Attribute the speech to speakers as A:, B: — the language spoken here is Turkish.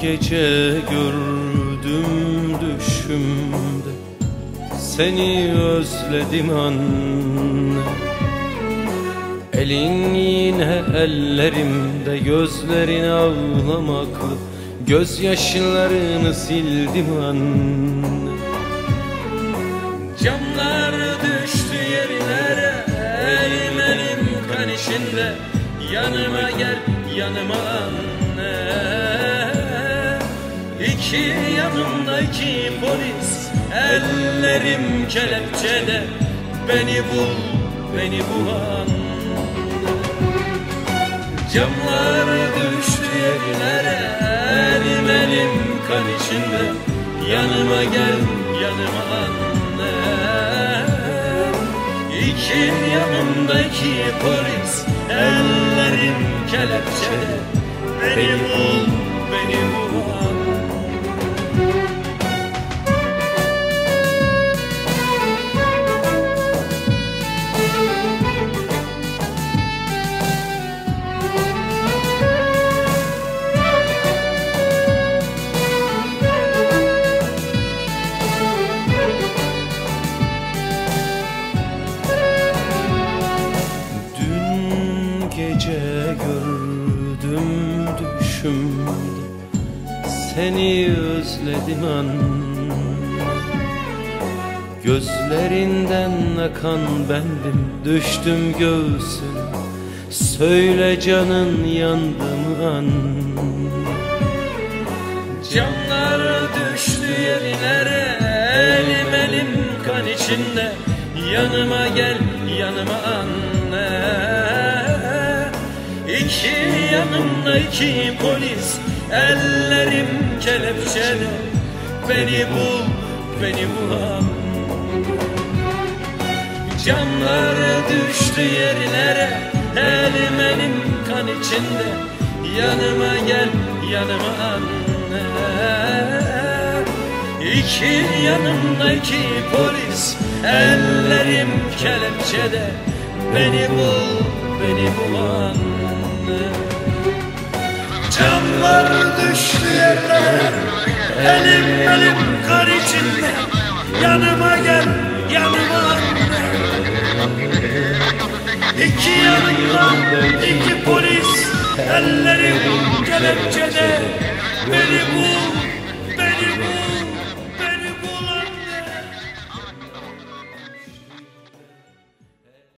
A: gece gördüm düşümde. Seni özledim anne. Elin yine ellerimde gözlerin ağlamaklı. Gözyaşlarını sildim anne.
B: Camlar düştü yerlere Elim elim kan içinde. Yanıma gel yanıma anne İki yanımda iki polis Ellerim kelepçede. Beni bul beni bul anne Camlar düştü yerlere Elim elim kan içinde. Yanıma gel yanıma anne İki yanımda iki polis Ellerim kelepçede. Beni bul beni bul
A: gece gördüm düşümde Seni özledim anne Gözlerinden akan bendim. Düştüm göğsüne. Söyle canın yandı mı anne
B: Camlar düştü yerlere. Elim elim kan içinde. Yanıma gel yanıma anne İki yanımda iki polis Ellerim kelepçede Beni bul beni bul anne Camlar düştü yerlere Elim elim kan içinde. Yanıma gel yanıma anne. İki yanımda iki polis Ellerim kelepçede. Beni bul beni bul anne Camlar düştü yerlere. Elim elim kan içinde. Yanıma gel yanıma anne. İki yanımda iki polis. Ellerim kelepçede. Beni bul